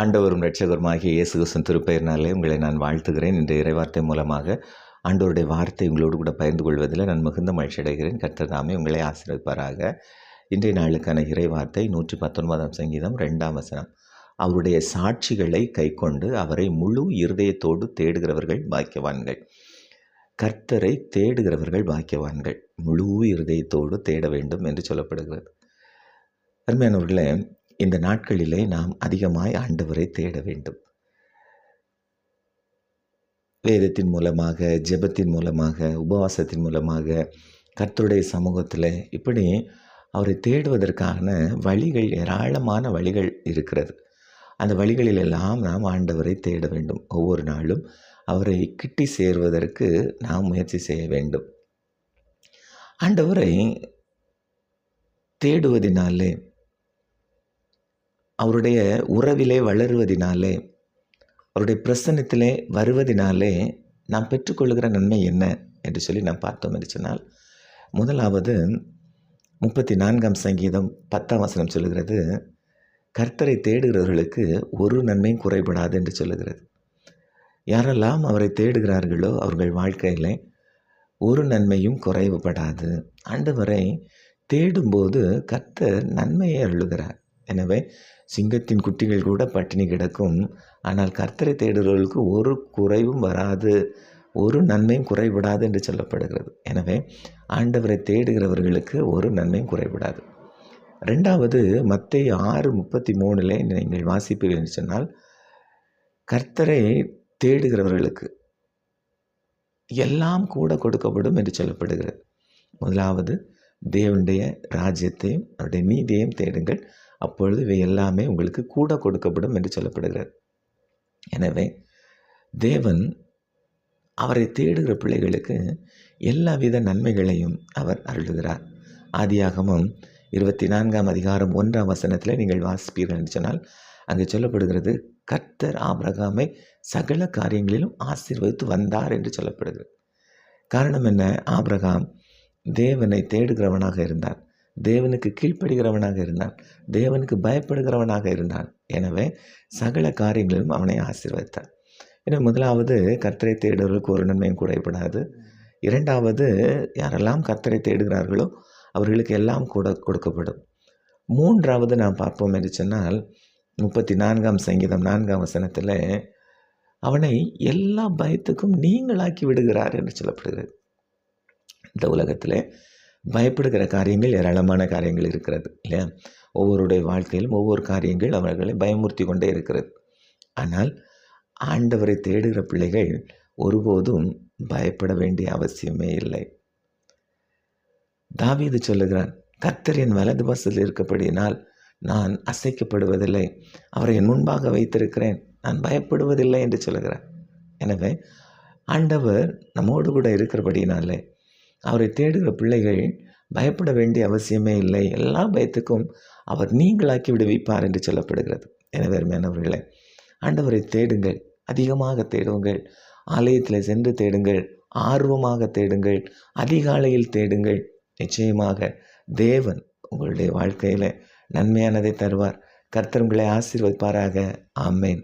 ஆண்டவரும் ரட்சகருமாகிய இயேசு கிருஷ்ணன் திருப்பெயர்னாலே உங்களை நான் வாழ்த்துகிறேன். இந்த இறைவார்த்தை மூலமாக ஆண்டவருடைய வார்த்தை உங்களோடு கூட பகிர்ந்து கொள்வதில் நான் மிகுந்த மகிழ்ச்சி அடைகிறேன். கர்த்தர் தாமே உங்களை ஆசீர்வதிப்பாராக. இன்றைய நாளுக்கான இறைவார்த்தை நூற்றி பத்தொன்பதாம் சங்கீதம் ரெண்டாம் வசனம். அவருடைய சாட்சிகளை கைக்கொண்டு அவரை முழு இருதயத்தோடு தேடுகிறவர்கள் பாக்கியவான்கள். கர்த்தரை தேடுகிறவர்கள் பாக்கியவான்கள். முழு இருதயத்தோடு தேட வேண்டும் என்று சொல்லப்படுகிறது. அருமையானவர்களே இந்த நாட்களிலே நாம் அதிகமாய் ஆண்டவரை தேட வேண்டும். வேதத்தின் மூலமாக ஜெபத்தின் மூலமாக உபவாசத்தின் மூலமாக கர்த்தருடைய சமூகத்தில் இப்படி அவரை தேடுவதற்கான வழிகள் ஏராளமான வழிகள் இருக்கிறது. அந்த வழிகளிலெல்லாம் நாம் ஆண்டவரை தேட வேண்டும். ஒவ்வொரு நாளும் அவரை கிட்டி சேர்வதற்கு நாம் முயற்சி செய்ய வேண்டும். ஆண்டவரை தேடுவதினாலே அவருடைய உறவிலே வளருவதினாலே அவருடைய பிரசன்னத்திலே வருவதினாலே நாம் பெற்றுக்கொள்கிற நன்மை என்ன என்று சொல்லி நாம் பார்த்தோம் என்று சொன்னால் முதலாவது முப்பத்தி நான்காம் சங்கீதம் பத்தாம் வசனம் சொல்லுகிறது கர்த்தரை தேடுகிறவர்களுக்கு ஒரு நன்மையும் குறைபடாது என்று சொல்லுகிறது. யாரெல்லாம் அவரை தேடுகிறார்களோ அவர்கள் வாழ்க்கையில் ஒரு நன்மையும் குறைவுபடாது ஆண்டவரை தேடும்போது கர்த்தர் நன்மையை அருளுகிறார். எனவே சிங்கத்தின் குட்டிகள் கூட பட்டினி கிடக்கும். ஆனால் கர்த்தரை தேடுகிறவர்களுக்கு ஒரு குறைவும் வராது. ஒரு நன்மையும் குறைபடாது என்று சொல்லப்படுகிறது. எனவே ஆண்டவரை தேடுகிறவர்களுக்கு ஒரு நன்மையும் குறைபடாது. ரெண்டாவது மத்திய ஆறு முப்பத்தி மூணில் நீங்கள் வாசிப்பீர்கள் என்று சொன்னால் கர்த்தரை தேடுகிறவர்களுக்கு எல்லாம் கூட கொடுக்கப்படும் என்று சொல்லப்படுகிறது. முதலாவது தேவனுடைய ராஜ்யத்தையும் அவருடைய நீதியையும் தேடுங்கள். அப்பொழுது இவை எல்லாமே உங்களுக்கு கூட கொடுக்கப்படும் என்று சொல்லப்படுகிறது. எனவே தேவன் அவரை தேடுகிற பிள்ளைகளுக்கு எல்லாவித நன்மைகளையும் அவர் அருளுகிறார். ஆதியாகமும் இருபத்தி நான்காம் அதிகாரம் ஒன்றாம் வசனத்தில் நீங்கள் வாசிப்பீர்கள் என்று சொன்னால் அங்கே சொல்லப்படுகிறது கர்த்தர் ஆபிரகாமை சகல காரியங்களிலும் ஆசீர்வதித்து வந்தார் என்று சொல்லப்படுகிறது. காரணம் என்ன? ஆபிரகாம் தேவனை தேடுகிறவனாக இருந்தான். தேவனுக்கு கீழ்ப்படுகிறவனாக இருந்தான். தேவனுக்கு பயப்படுகிறவனாக இருந்தான். எனவே சகல காரியங்களிலும் அவனை ஆசீர்வதித்தான். ஏன்னா முதலாவது கர்த்தரை தேடுவதற்கு ஒரு நன்மையும் குறைபடாது இரண்டாவது யாரெல்லாம் கர்த்தரை தேடுகிறார்களோ அவர்களுக்கு எல்லாம் கூட கொடுக்கப்படும். மூன்றாவது நாம் பார்ப்போம் என்று சொன்னால் முப்பத்தி நான்காம் சங்கீதம் நான்காம் வசனத்தில் அவனை எல்லா பயத்துக்கும் நீங்களாக்கி விடுகிறார் என்று சொல்லப்படுகிறது. இந்த உலகத்தில் பயப்படுகிற காரியங்கள் ஏராளமான காரியங்கள் இருக்கிறது இல்லையா? ஒவ்வொருடைய வாழ்க்கையிலும் ஒவ்வொரு காரியங்கள் அவர்களை பயமுறுத்தி கொண்டே இருக்கிறது. ஆனால் ஆண்டவரை தேடுகிற பிள்ளைகள் ஒருபோதும் பயப்பட வேண்டிய அவசியமே இல்லை. தாவீது சொல்லுகிறான் கர்த்தரின் வலது பஸ்ஸில் இருக்கப்படியினால் நான் அசைக்கப்படுவதில்லை. அவரை என் முன்பாக வைத்திருக்கிறேன். நான் பயப்படுவதில்லை என்று சொல்லுகிறார். எனவே ஆண்டவர் நம்மோடு கூட இருக்கிறபடினாலே அவரை தேடுகிற பிள்ளைகள் பயப்பட வேண்டிய அவசியமே இல்லை. எல்லா பயத்துக்கும் அவர் நீங்களாக்கி விடுவிப்பார் என்று சொல்லப்படுகிறது. எனவே அருமையானவர்களே ஆண்டவரை தேடுங்கள் அதிகமாக தேடுங்கள் ஆலயத்தில் சென்று தேடுங்கள் ஆர்வமாக தேடுங்கள் அதிகாலையில் தேடுங்கள். நிச்சயமாக தேவன் உங்களுடைய வாழ்க்கையில் நன்மையானதை தருவார். கர்த்தர் உங்களை ஆசீர்வதிப்பாராக. ஆமேன்.